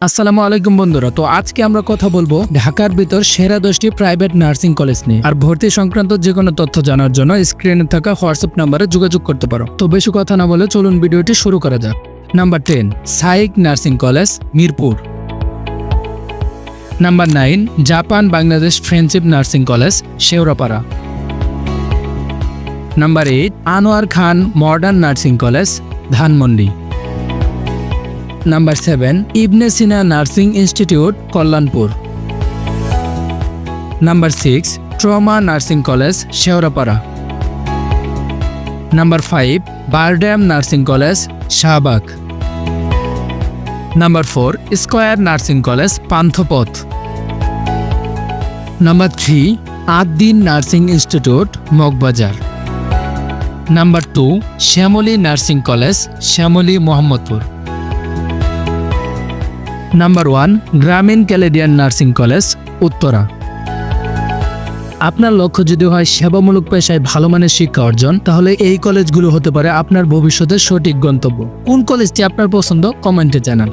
আসসালামু আলাইকুম বন্ধুরা, তো আজকে আমরা কথা বলব ঢাকার ভিতর সেরা দশটি প্রাইভেট নার্সিং কলেজ নিয়ে। আর ভর্তি সংক্রান্ত যে কোনো তথ্য জানার জন্য স্ক্রিনে থাকা হোয়াটসঅ্যাপ নাম্বারে যোগাযোগ করতে পারো। তো বেশি কথা না বলে চলুন ভিডিওটি শুরু করা যাক। Number ten psych nursing college Mirpur number nine Japan Bangladesh friendship nursing college Shewrapara number eight Anwar Khan modern nursing college Dhanmondi number seven, Ibne Sina nursing institute, Kallyanpur. Number six, trauma nursing college, Shewrapara. Number five, BIRDEM nursing college, Shahbag. Number four, square nursing college, Panthapath. Number three, Addin nursing institute, Moghbazar. Number two, Shyamoli nursing college, Shyamoli Mohammadpur. Number one, Grameen Caledonian nursing college, Uttara. আপনার লক্ষ্য যদি হয় সেবামূলক পেশায় ভালো মানের শিক্ষা অর্জন, তাহলে এই কলেজগুলো হতে পারে আপনার ভবিষ্যতের সঠিক গন্তব্য। কোন কলেজটি আপনার পছন্দ? কমেন্টে জানান।